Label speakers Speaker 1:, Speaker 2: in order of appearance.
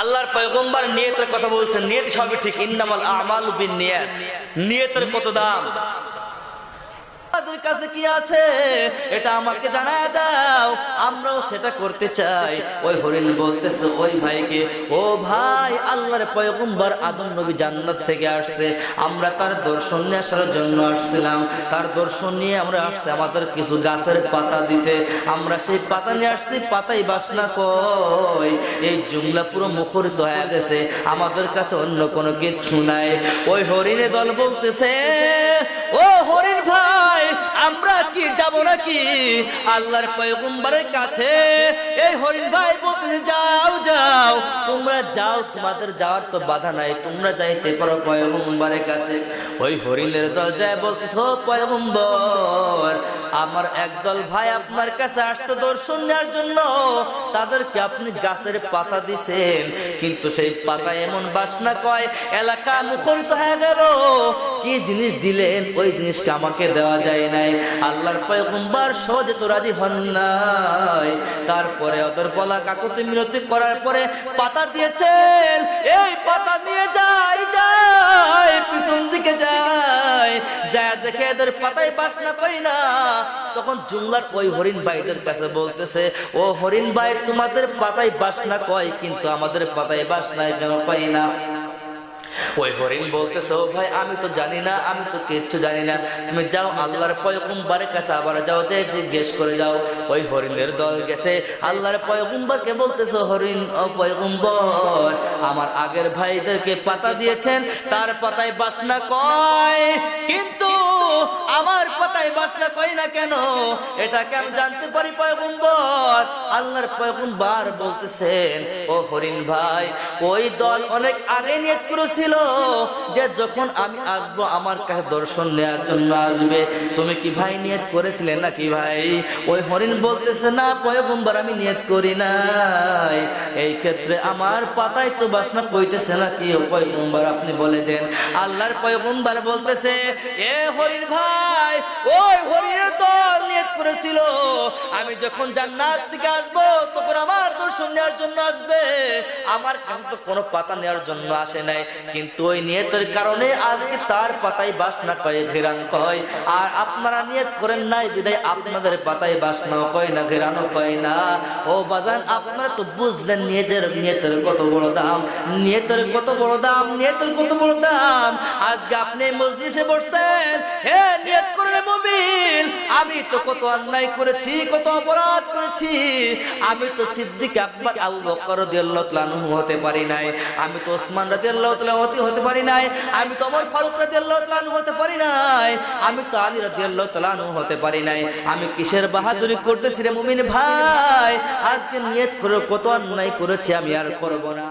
Speaker 1: আল্লাহর পয়গম্বর নিয়তের কথা বলছেন, নিয়ত সবই ঠিক, ইন্নামাল আমাল বিন নিয়ত। নিয়তের কত দাম? আমাদের কাছে কি আছে? এটা আমাকে জানায় দাও, আমরাও সেটা করতে চাই। ওই হরিণ বলতেছে, ওই ভাইকে, ও ভাই, আল্লাহর পয়গম্বর আদম নবী জান্নাত থেকে আসছে। আমরা তার দর্শন নিয়ে আসার জন্য আসছিলাম। তার দর্শন নিয়ে আমরা আসছি, আমাদের কিছু গাছের পাতা দিছে। আমরা সেই পাতা নিয়ে আসছি পাতাই বাসনা কই? এই জুমলা পুরো মুখরিত হয়ে গেছে। আমাদের কাছে অন্য কোনো কিচ্ছু নাই। ওই হরিণে দল বলতেছে, ও হরিণ আমরা কি যাব নাকি? আল্লাহর পয়গম্বরের কাছে, এই হরিণ ভাই বলতে যাও যাও, তোমরা যাও, তোমাদের যাওয়ার তো বাধা নাই, তোমরা যাইতে পারো পয়গম্বরের কাছে। ওই হরিণের দল যায় বলতেছে পয়গম্বর, আমার একদল ভাই আপনার কাছে আসছে দর্শন নেওয়ার জন্য। তাদেরকে আপনি গাছের পাতা দিছেন, কিন্তু সেই পাতা এমন বাসনা কয়, এলাকা মুখরিত হয়ে গেল। কি জিনিস দিলেন? ওই জিনিসকে আমাকে দেওয়া যায় নাই। আল্লাহর পয়গম্বর সহজে তো রাজি হন নাই। তারপরে ওদের বলা কাকুতি মিনতি করার পরে পাতা দিয়েছেন। এই পাতা নিয়ে যাই যাই, পিছন দিকে যায় যা দেখে এদের পাতায় বাসনা পাই না। তখন জুমলার ওই হরিণ ভাইদের কাছে বলতেছে, ও হরিণ ভাই, তোমাদের পাতায় বাসনা কয়, কিন্তু আমাদের পাতায় বাসনায় কেন পাই না। ওই হরিণ বলতেছে, ও ভাই, আমি তো জানি না, আমি তো কিচ্ছু জানি না। তুমি যাও, আল্লাহর পয়কুম্বারের কাছে আবার যাও, যে জিজ্ঞেস করে যাও। ওই হরিণের দল গেছে, আল্লাহর পয়গম্বরকে বলতেছে, হরিণ, ও পয়গম্বর, আমার আগের ভাইদেরকে পাতা দিয়েছেন, তার পাতায় বাসনা কয়, কিন্তু আমার পাতায় বাসনা কয় না কেন? এটা কেন জানতে পারি, পয়গম্বর? আল্লাহর পয়গম্বর বলতেছেন, ও হরিণ ভাই, ওই দল অনেক আগে নিয়ত করেছিল যে যখন আমি আসব, আমার কাছে দর্শন নেওয়ার জন্য আসবে। তুমি কি ভাই নিয়ত করেছিলে নাকি ভাই? ওই হরিণ বলতেছে, না পয়গম্বর, আমি নিয়ত করি নাই। এই ক্ষেত্রে আমার পাতায় তো বাসনা কইতেছে নাকি? ও পয়গম্বর, আপনি বলে দেন। আল্লাহর পয়গম্বর বলতেছে, এ হরিণ ভাই ওই হরিণের দল নিয়ত করেছিল। আমি যখন জান্নাত থেকে আসব আমার নেওয়ার জন্য আসবে। আমার কাছে কোনো পাতা নেওয়ার জন্য আসে নাই। কিন্তু ওই নিয়তের কারণে আজকে তার পাতায় বাসনা কয় ঘেরান কয়। আর আপনারা নিয়ত করেন নাই, বিদায় আপনাদের পাতায় বাসনাও কয় না, ঘেরানো কয় না। ও বাজান, আপনারা তো বুঝলেন নিজের নিয়তের কত বড় দাম। নিয়তের কত বড় দাম, নিয়তের কত বড় দাম। আজকে আপনি মসজিদে বসছেন। হে নিয়ত করে মুমিন আমি তো কত অন্যায় করেছি, কত অপরাধ করেছি। আমি তো সিদ্দিক আকবর আবু বকর রাদিয়াল্লাহু হতে পারি নাই। আমি তো ওসমান রাদিয়াল্লাহু তাআলা হতে পারি নাই। আমি তো ওমর ফারুক রাদিয়াল্লাহু তাআলা হতে পারি নাই। আমি তো আলী রাদিয়াল্লাহু তাআলা হতে পারি নাই। আমি কিসের বাহাদুরি করতেছি রে মুমিন ভাই? আজকে নিয়ত করে কত অন্যায় করেছি আমি আর করব না।